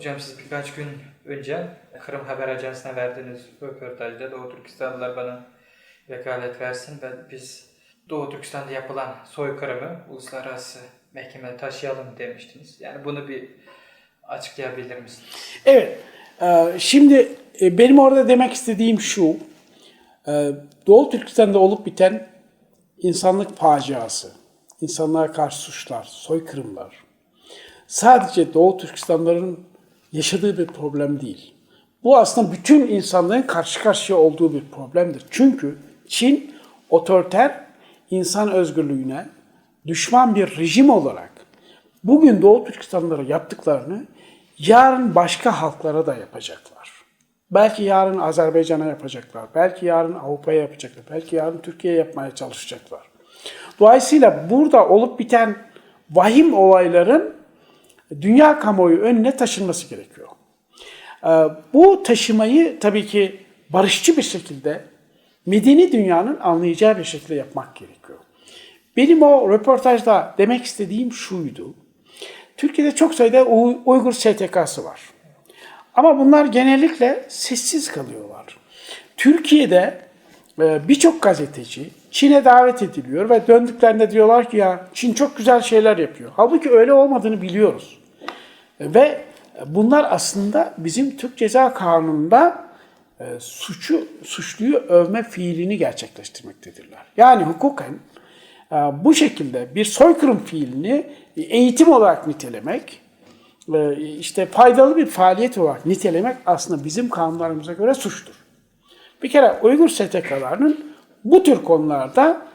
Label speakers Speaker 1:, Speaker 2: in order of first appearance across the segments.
Speaker 1: Hocam siz birkaç gün önce Kırım Haber Ajansı'na verdiğiniz röportajda Doğu Türkistanlılar bana vekalet versin. Ben, biz Doğu Türkistan'da yapılan soykırımı uluslararası mahkemeye taşıyalım demiştiniz. Yani bunu bir açıklayabilir misiniz?
Speaker 2: Evet. e, Şimdi e, benim orada demek istediğim şu. e, Doğu Türkistan'da olup biten insanlık faciası, insanlığa karşı suçlar, soykırımlar sadece Doğu Türkistanlıların yaşadığı bir problem değil. Bu aslında bütün insanlığın karşı karşıya olduğu bir problemdir. Çünkü Çin otoriter insan özgürlüğüne düşman bir rejim olarak bugün Doğu Türkistanlılara yaptıklarını yarın başka halklara da yapacaklar. Belki yarın Azerbaycan'a yapacaklar, belki yarın Avrupa'ya yapacaklar, belki yarın Türkiye'ye yapmaya çalışacaklar. Dolayısıyla burada olup biten vahim olayların dünya kamuoyu önüne taşınması gerekiyor. Ee, Bu taşımayı tabii ki barışçı bir şekilde medeni dünyanın anlayacağı bir şekilde yapmak gerekiyor. Benim o röportajda demek istediğim şuydu. Türkiye'de çok sayıda Uy- Uygur STK'sı var. Ama bunlar genellikle sessiz kalıyorlar. Türkiye'de e, birçok gazeteci Çin'e davet ediliyor ve döndüklerinde diyorlar ki ya Çin çok güzel şeyler yapıyor. Halbuki öyle olmadığını biliyoruz. Ve bunlar aslında bizim Türk Ceza Kanunu'nda e, suçu suçluyu övme fiilini gerçekleştirmektedirler. Yani hukuken e, bu şekilde bir soykırım fiilini eğitim olarak nitelemek, e, işte faydalı bir faaliyet olarak nitelemek aslında bizim kanunlarımıza göre suçtur. Bir kere Uygur STK'larının bu tür konularda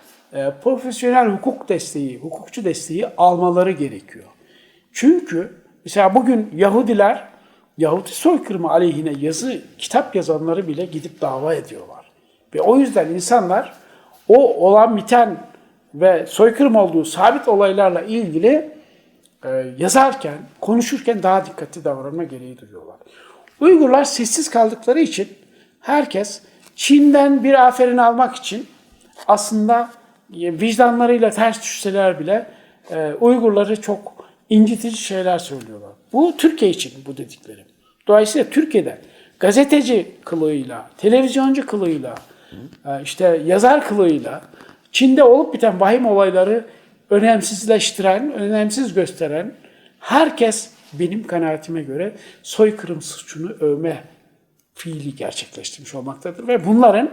Speaker 2: profesyonel hukuk desteği, hukukçu desteği almaları gerekiyor. Çünkü mesela bugün Yahudiler Yahudi soykırımı aleyhine yazı, kitap yazanları bile gidip dava ediyorlar. Ve o yüzden insanlar o olan biten ve soykırım olduğu sabit olaylarla ilgili e, yazarken, konuşurken daha dikkatli davranma gereği duyuyorlar. Uygurlar sessiz kaldıkları için herkes Çin'den bir aferin almak için aslında e, vicdanlarıyla ters düşseler bile e, Uygurları çok incitici şeyler söylüyorlar. Bu Türkiye için bu dediklerim. Dolayısıyla Türkiye'de gazeteci kılığıyla, televizyoncu kılığıyla, e, işte yazar kılığıyla Çin'de olup biten vahim olayları önemsizleştiren, önemsiz gösteren herkes benim kanaatime göre soykırım suçunu övme fiili gerçekleştirmiş olmaktadır. Ve bunların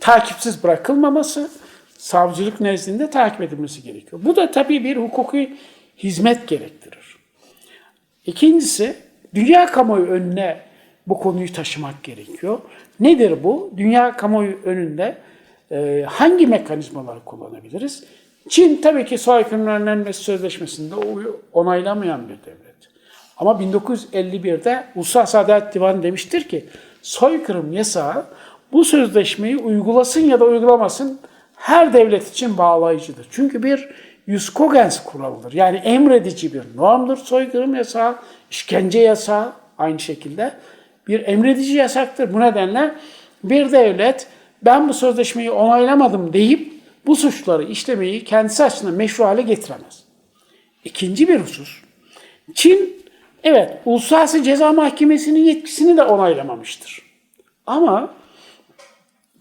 Speaker 2: takipsiz bırakılmaması, savcılık nezdinde takip edilmesi gerekiyor. Bu da tabii bir hukuki hizmet gerektirir. İkincisi, dünya kamuoyu önüne bu konuyu taşımak gerekiyor. Nedir bu? Dünya kamuoyu önünde e, hangi mekanizmaları kullanabiliriz? Çin tabii ki soykırımların önlenmesi sözleşmesinde onaylamayan bir devlet. Ama 1951'de Uluslararası Adalet Divanı demiştir ki soykırım yasağı bu sözleşmeyi uygulasın ya da uygulamasın her devlet için bağlayıcıdır. Çünkü bir jus cogens kuralıdır. Yani emredici bir normdur soykırım yasağı, işkence yasağı aynı şekilde bir emredici yasaktır. Bu nedenle bir devlet ben bu sözleşmeyi onaylamadım deyip bu suçları işlemeyi kendisi açısından meşru hale getiremez. İkinci bir husus, Çin evet Uluslararası Ceza Mahkemesi'nin yetkisini de onaylamamıştır. Ama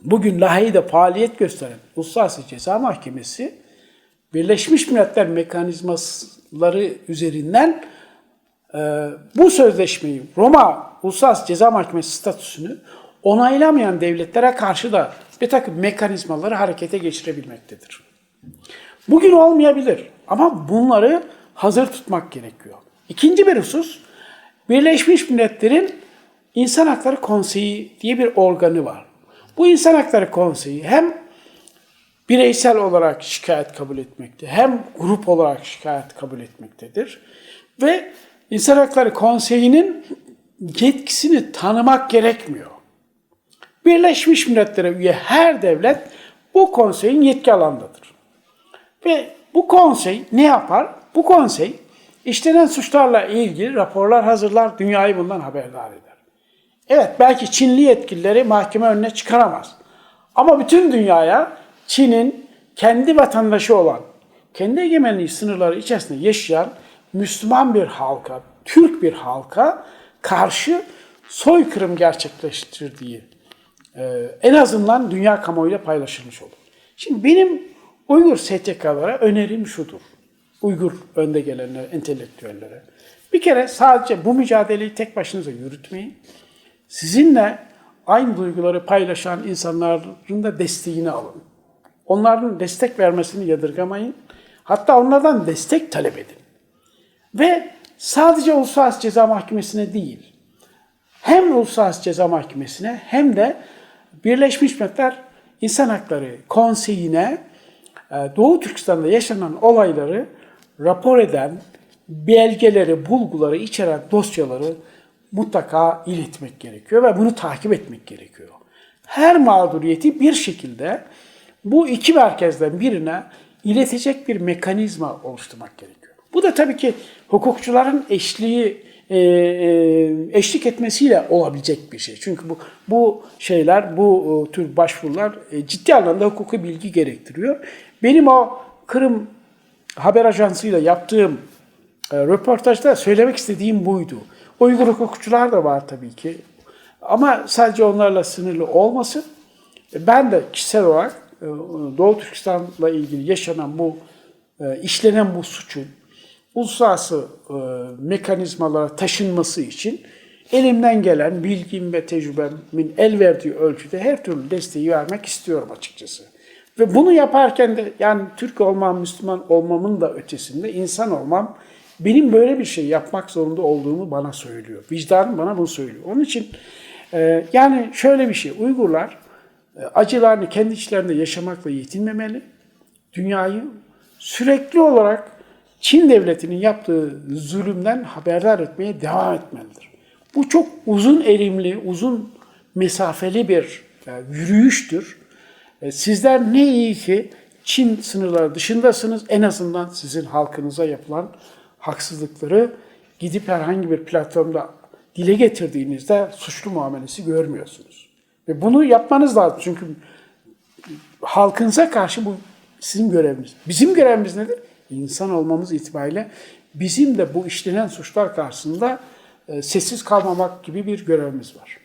Speaker 2: bugün Lahey'de faaliyet gösteren Uluslararası Ceza Mahkemesi Birleşmiş Milletler mekanizmaları üzerinden e, bu sözleşmeyi Roma Uluslararası Ceza Mahkemesi statüsünü onaylamayan devletlere karşı da bir takım mekanizmaları harekete geçirebilmektedir. Bugün olmayabilir ama bunları hazır tutmak gerekiyor. İkinci bir husus, Birleşmiş Milletler'in İnsan Hakları Konseyi diye bir organı var. Bu İnsan Hakları Konseyi hem bireysel olarak şikayet kabul etmekte hem grup olarak şikayet kabul etmektedir. Ve İnsan Hakları Konseyi'nin yetkisini tanımak gerekmiyor. Birleşmiş Milletler'e üye her devlet bu konseyin yetki alandadır. Ve bu konsey ne yapar? Bu konsey işlenen suçlarla ilgili raporlar hazırlar, dünyayı bundan haberdar eder. Evet belki Çinli yetkilileri mahkeme önüne çıkaramaz. Ama bütün dünyaya Çin'in kendi vatandaşı olan, kendi egemenliği sınırları içerisinde yaşayan Müslüman bir halka, Türk bir halka karşı soykırım gerçekleştirdiği e, en azından dünya kamuoyuyla paylaşılmış olur. Şimdi benim Uygur STK'lara önerim şudur. Uygur önde gelenlere, entelektüellere. Bir kere sadece bu mücadeleyi tek başınıza yürütmeyin. Sizinle aynı duyguları paylaşan insanların da desteğini alın. Onların destek vermesini yadırgamayın. Hatta onlardan destek talep edin. Ve sadece Uluslararası Ceza Mahkemesi'ne değil, hem Uluslararası Ceza Mahkemesi'ne hem de Birleşmiş Milletler İnsan Hakları Konseyi'ne e, Doğu Türkistan'da yaşanan olayları rapor eden belgeleri, bulguları içeren dosyaları mutlaka iletmek gerekiyor ve bunu takip etmek gerekiyor. Her mağduriyeti bir şekilde bu iki merkezden birine iletecek bir mekanizma oluşturmak gerekiyor. Bu da tabii ki hukukçuların eşliği e, e, eşlik etmesiyle olabilecek bir şey. Çünkü bu bu şeyler, bu e, tür başvurular ciddi anlamda hukuki bilgi gerektiriyor. Benim o Kırım haber ajansıyla yaptığım röportajda söylemek istediğim buydu. Uygur hukukçular da var tabii ki. Ama sadece onlarla sınırlı olmasın. Ben de kişisel olarak Doğu Türkistan'la ilgili yaşanan bu, e, işlenen bu suçun uluslararası e, mekanizmalara taşınması için elimden gelen bilgim ve tecrübemin el verdiği ölçüde her türlü desteği vermek istiyorum açıkçası. Ve bunu yaparken de yani Türk olmam, Müslüman olmamın da ötesinde insan olmam benim böyle bir şey yapmak zorunda olduğumu bana söylüyor. Vicdanım bana bunu söylüyor. Onun için e, yani şöyle bir şey, Uygurlar e, acılarını kendi içlerinde yaşamakla yetinmemeli. Dünyayı sürekli olarak Çin devletinin yaptığı zulümden haberdar etmeye devam etmelidir. Bu çok uzun erimli, uzun mesafeli bir e, yürüyüştür. E, Sizler ne iyi ki Çin sınırları dışındasınız. En azından sizin halkınıza yapılan haksızlıkları gidip herhangi bir platformda dile getirdiğinizde suçlu muamelesi görmüyorsunuz. Ve bunu yapmanız lazım. Çünkü halkınıza karşı bu sizin göreviniz. Bizim görevimiz nedir? İnsan olmamız itibariyle bizim de bu işlenen suçlar karşısında e, sessiz kalmamak gibi bir görevimiz var.